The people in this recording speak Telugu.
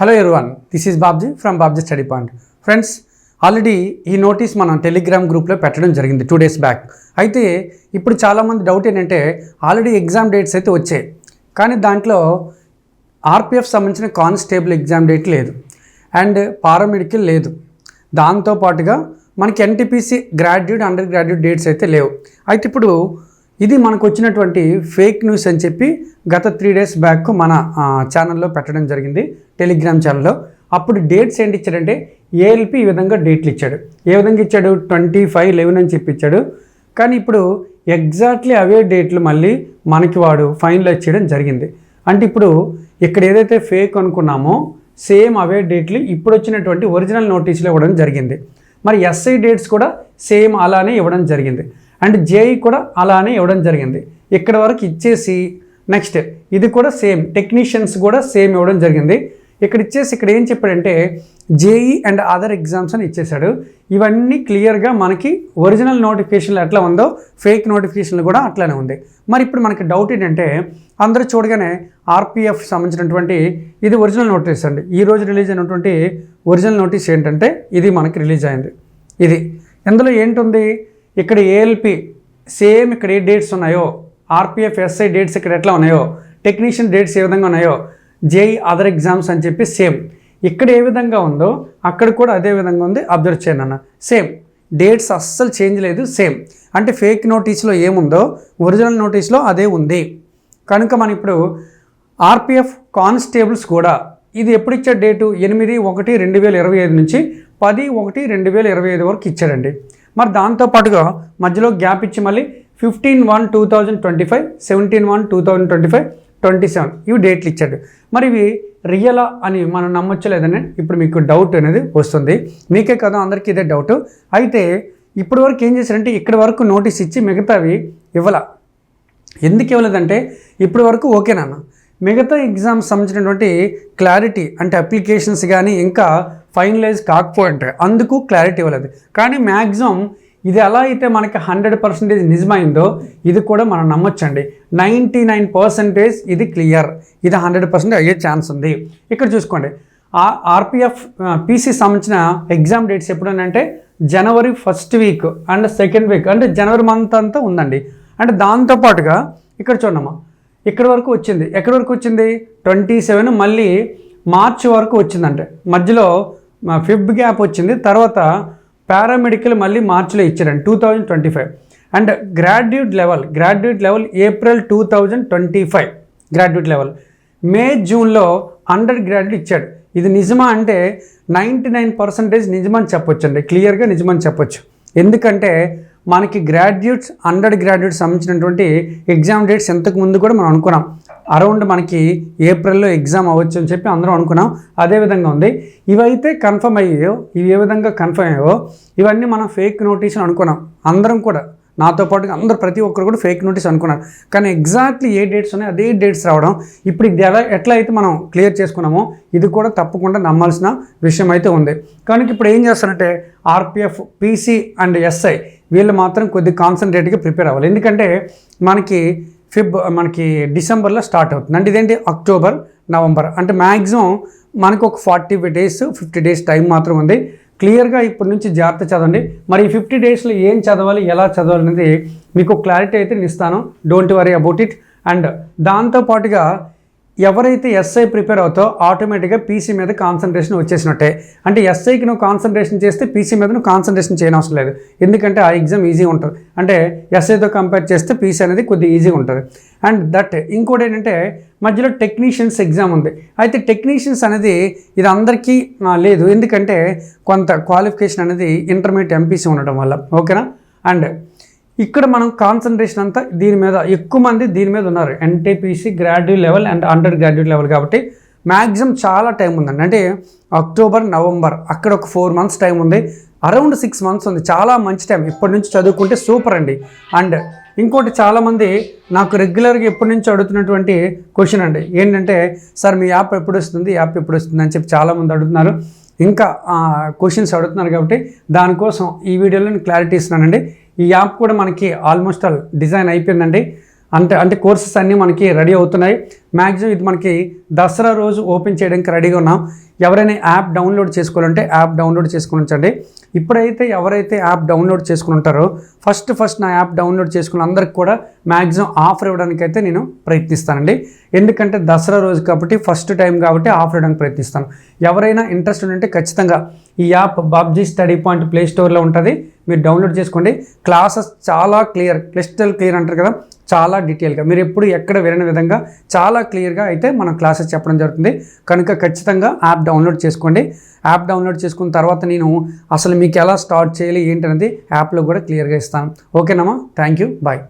Hello everyone this is Babji from Babji study point friends already ఈ నోటీస్ మనం టెలిగ్రామ్ గ్రూప్లో పెట్టడం జరిగింది టూ డేస్ బ్యాక్ అయితే ఇప్పుడు చాలామంది డౌట్ ఏంటంటే ఆల్రెడీ ఎగ్జామ్ డేట్స్ అయితే వచ్చాయి. కానీ దాంట్లో ఆర్పిఎఫ్ సంబంధించిన కానిస్టేబుల్ ఎగ్జామ్ డేట్ లేదు. అండ్ పారామెడికల్ లేదు. దాంతోపాటుగా మనకి NTPC graduate under graduate dates అయితే లేవు. అయితే ఇప్పుడు ఇది మనకు వచ్చినటువంటి ఫేక్ న్యూస్ అని చెప్పి గత త్రీ డేస్ బ్యాక్ మన ఛానల్లో పెట్టడం జరిగింది టెలిగ్రామ్ ఛానల్లో. అప్పుడు డేట్స్ ఏంటి ఇచ్చాడంటే ఏఎల్పి ఈ విధంగా డేట్లు ఇచ్చాడు ఏ విధంగా ఇచ్చాడు? ట్వంటీ ఫైవ్ లెవెన్ అని చెప్పి ఇచ్చాడు. కానీ ఇప్పుడు ఎగ్జాక్ట్లీ అవే డేట్లు మళ్ళీ మనకి వాడు ఫైనలైజ్ చేయడం జరిగింది. అంటే ఇప్పుడు ఇక్కడ ఏదైతే ఫేక్ అనుకున్నామో సేమ్ అవే డేట్లు ఇప్పుడు వచ్చినటువంటి ఒరిజినల్ నోటీసులు ఇవ్వడం జరిగింది. మరి ఎస్ఐ డేట్స్ కూడా సేమ్ అలానే ఇవ్వడం జరిగింది. అండ్ జేఈ కూడా అలానే ఇవ్వడం జరిగింది. ఇక్కడ వరకు ఇచ్చేసి నెక్స్ట్ ఇది కూడా సేమ్ టెక్నీషియన్స్ కూడా సేమ్ ఇవ్వడం జరిగింది. ఇక్కడ ఇచ్చేసి ఇక్కడ ఏం చెప్పాడంటే జేఈ అండ్ అదర్ ఎగ్జామ్స్ అని ఇచ్చేశాడు. ఇవన్నీ క్లియర్గా మనకి ఒరిజినల్ నోటిఫికేషన్లు ఎట్లా ఉందో ఫేక్ నోటిఫికేషన్లు కూడా అట్లానే ఉంది. మరి ఇప్పుడు మనకి డౌట్ ఏంటంటే అందరూ చూడగానే ఆర్పిఎఫ్ సంబంధించినటువంటి ఇది ఒరిజినల్ నోటీస్ అండి. ఈ రోజు రిలీజ్ అయినటువంటి ఒరిజినల్ నోటీస్ ఏంటంటే ఇది మనకి రిలీజ్ అయింది. ఇది. ఇందులో ఏంటుంది ఇక్కడ ఏఎల్పి సేమ్ ఇక్కడ ఏ డేట్స్ ఉన్నాయో ఆర్పిఎఫ్ ఎస్ఐ డేట్స్ ఇక్కడ ఎట్లా ఉన్నాయో టెక్నీషియన్ డేట్స్ ఏ విధంగా ఉన్నాయో జేఈ అదర్ ఎగ్జామ్స్ అని చెప్పి సేమ్ ఇక్కడ ఏ విధంగా ఉందో అక్కడ కూడా అదే విధంగా ఉంది అబ్జర్వ్ చేయండి అన్న. సేమ్ డేట్స్ అస్సలు చేంజ్ లేదు సేమ్ అంటే ఫేక్ నోటీస్లో ఏముందో ఒరిజినల్ నోటీస్లో అదే ఉంది. కనుక మనం ఇప్పుడు ఆర్పిఎఫ్ కానిస్టేబుల్స్ కూడా ఇది ఎప్పుడు ఇచ్చే డేటు ఎనిమిది ఒకటి రెండు వేల ఇరవై ఐదు నుంచి పది ఒకటి రెండు వేల ఇరవై ఐదు వరకు ఇచ్చాడండి. మరి దాంతోపాటుగా మధ్యలో గ్యాప్ ఇచ్చి మళ్ళీ fifteen one two thousand twenty five seventeen one two thousand twenty five twenty seven ఇవి డేట్లు ఇచ్చాడు. మరి ఇవి రియలా అని మనం నమ్మొచ్చలేదని ఇప్పుడు మీకు డౌట్ అనేది వస్తుంది. మీకే కదా అందరికీ ఇదే డౌట్. అయితే ఇప్పటి వరకు ఏం చేశారంటే ఇక్కడి వరకు నోటీస్ ఇచ్చి మిగతావి ఇవ్వాల. ఎందుకు ఇవ్వలేదంటే ఇప్పటి వరకు ఓకేనాన్న మిగతా ఎగ్జామ్స్ సంబంధించినటువంటి క్లారిటీ అంటే అప్లికేషన్స్ కానీ ఇంకా ఫైనలైజ్ కాకపోయింటాయి అందుకు క్లారిటీ ఇవ్వలేదు. కానీ మ్యాక్సిమం ఇది ఎలా అయితే మనకి హండ్రెడ్ పర్సెంటేజ్ నిజమైందో ఇది కూడా మనం నమ్మొచ్చండి. నైంటీ నైన్ పర్సెంటేజ్ ఇది క్లియర్. ఇది హండ్రెడ్ పర్సెంట్ అయ్యే ఛాన్స్ ఉంది. ఇక్కడ చూసుకోండి. ఆర్పిఎఫ్ పీసీ సంబంధించిన ఎగ్జామ్ డేట్స్ ఎప్పుడనంటే జనవరి first week and second week. అంటే జనవరి మంత్ అంతా ఉందండి. అంటే దాంతోపాటుగా ఇక్కడ చూడమ్మా ఇక్కడ వరకు వచ్చింది. ఎక్కడి వరకు వచ్చింది? ట్వంటీ సెవెన్ మళ్ళీ మార్చ్ వరకు వచ్చిందంటే. మధ్యలో ఫిఫ్త్ గ్యాప్ వచ్చింది. తర్వాత పారామెడికల్ మళ్ళీ మార్చిలో ఇచ్చారండి two thousand twenty five and graduate level graduate level April two thousand twenty five graduate level. May జూన్లో అండర్ గ్రాడ్యుయేట్ ఇచ్చాడు. ఇది నిజమా అంటే నైంటీ నైన్ పర్సెంటేజ్ నిజమని చెప్పొచ్చు అండి క్లియర్గా నిజమని చెప్పొచ్చు. ఎందుకంటే మనకి గ్రాడ్యుయేట్స్ అండర్ గ్రాడ్యుయేట్స్ సంబంధించినటువంటి ఎగ్జామ్ డేట్స్ ఇంతకు ముందు కూడా మనం అనుకున్నాం. అరౌండ్ మనకి ఏప్రిల్లో ఎగ్జామ్ అవ్వచ్చు అని చెప్పి అందరం అనుకున్నాం. అదే విధంగా ఉంది. ఇవైతే కన్ఫర్మ్ అయ్యాయో ఇవి ఏ విధంగా కన్ఫర్మ్ అయ్యాయో ఇవన్నీ మనం ఫేక్ నోటీస్ అనుకున్నాం. అందరం కూడా నాతో పాటు అందరూ ప్రతి ఒక్కరు కూడా ఫేక్ నోటీస్ అనుకున్నారు. కానీ ఎగ్జాక్ట్లీ ఏ డేట్స్ ఉన్నాయో అదే డేట్స్ రావడం ఇప్పుడు ఇది ఎలా ఎట్లా అయితే మనం క్లియర్ చేసుకున్నామో ఇది కూడా తప్పకుండా నమ్మాల్సిన విషయం అయితే ఉంది. కనుక ఇప్పుడు ఏం చేస్తారంటే ఆర్పిఎఫ్ పీసీ అండ్ ఎస్ఐ వీళ్ళు మాత్రం కొద్ది కాన్సన్ట్రేట్గా ప్రిపేర్ అవ్వాలి. ఎందుకంటే మనకి ఫిబ్ మనకి డిసెంబర్లో స్టార్ట్ అవుతుంది. అంటే ఇదేంటి? October November. అంటే మ్యాక్సిమం మనకు ఒక forty days fifty days time మాత్రం ఉంది. క్లియర్గా ఇప్పటి నుంచి జాగ్రత్త చదవండి. మరి ఈ ఫిఫ్టీ డేస్లో ఏం చదవాలి ఎలా చదవాలి అనేది మీకు క్లారిటీ అయితే నేను ఇస్తాను. Don't worry about it. And దాంతోపాటుగా ఎవరైతే ఎస్ఐ ప్రిపేర్ అవుతో ఆటోమేటిక్గా పీసీ మీద కాన్సన్ట్రేషన్ వచ్చేసినట్టే. అంటే ఎస్ఐకి నువ్వు కాన్సన్ట్రేషన్ చేస్తే పీసీ మీద నువ్వు కాన్సన్ట్రేషన్ చేయనవసరం లేదు. ఎందుకంటే ఆ ఎగ్జామ్ ఈజీగా ఉంటుంది. అంటే ఎస్ఐతో కంపేర్ చేస్తే పీసీ అనేది కొద్దిగా ఈజీగా ఉంటుంది. అండ్ దట్ ఇంకోటి ఏంటంటే మధ్యలో టెక్నీషియన్స్ ఎగ్జామ్ ఉంది. అయితే టెక్నీషియన్స్ అనేది ఇది అందరికీ లేదు. ఎందుకంటే కొంత క్వాలిఫికేషన్ అనేది ఇంటర్మీడియట్ ఎంపీసీ ఉండటం వల్ల. ఓకేనా అండ్ ఇక్కడ మనం కాన్సన్ట్రేషన్ అంతా దీని మీద ఎక్కువ మంది దీని మీద ఉన్నారు. NTPC graduate level and under graduate level కాబట్టి మ్యాక్సిమం చాలా టైం ఉందండి. అంటే అక్టోబర్ నవంబర్ అక్కడ ఒక ఫోర్ మంత్స్ టైం ఉంది. అరౌండ్ సిక్స్ మంత్స్ ఉంది. చాలా మంచి టైం ఇప్పటి నుంచి చదువుకుంటే సూపర్ అండి. అండ్ ఇంకోటి చాలామంది నాకు రెగ్యులర్గా ఎప్పటి నుంచి అడుగుతున్నటువంటి క్వశ్చన్ అండి. ఏంటంటే సార్ మీ యాప్ ఎప్పుడు వస్తుంది? యాప్ ఎప్పుడు వస్తుంది? అని చెప్పి చాలామంది అడుగుతున్నారు. ఇంకా క్వశ్చన్స్ అడుగుతున్నారు కాబట్టి దానికోసం ఈ వీడియోలో నేను క్లారిటీ ఇస్తున్నానండి. ఈ యాప్ కూడా మనకి ఆల్మోస్ట్ ఆల్ డిజైన్ అయిపోయిందండి. అంటే అంటే కోర్సెస్ అన్నీ మనకి రెడీ అవుతున్నాయి. మ్యాక్సిమం ఇది మనకి దసరా రోజు ఓపెన్ చేయడానికి రెడీగా ఉన్నాం. ఎవరైనా యాప్ డౌన్లోడ్ చేసుకోవాలంటే యాప్ డౌన్లోడ్ చేసుకుని ఉంచండి. ఇప్పుడైతే ఎవరైతే యాప్ డౌన్లోడ్ చేసుకుని ఉంటారో ఫస్ట్ ఫస్ట్ నా యాప్ డౌన్లోడ్ చేసుకున్న అందరికి కూడా మ్యాక్సిమం ఆఫర్ ఇవ్వడానికి అయితే నేను ప్రయత్నిస్తానండి. ఎందుకంటే దసరా రోజు కాబట్టి ఫస్ట్ టైం కాబట్టి ఆఫర్ ఇవ్వడానికి ప్రయత్నిస్తాను. ఎవరైనా ఇంట్రెస్ట్ ఉంటే ఖచ్చితంగా ఈ app Babji study point play స్టోర్లో ఉంటుంది. మీరు డౌన్లోడ్ చేసుకోండి. క్లాసెస్ చాలా క్లియర్ క్లిస్టల్ క్లియర్ అంటారు కదా చాలా డీటెయిల్గా మీరు ఎప్పుడు ఎక్కడ వినని విధంగా చాలా క్లియర్గా అయితే మనం క్లాసెస్ చెప్పడం జరుగుతుంది. కనుక ఖచ్చితంగా యాప్ డౌన్లోడ్ చేసుకోండి. యాప్ డౌన్లోడ్ చేసుకున్న తర్వాత నేను అసలు మీకు ఎలా స్టార్ట్ చేయాలి ఏంటనేది యాప్లో కూడా క్లియర్గా ఇస్తాను. ఓకేనమ్మా థ్యాంక్ యూ బాయ్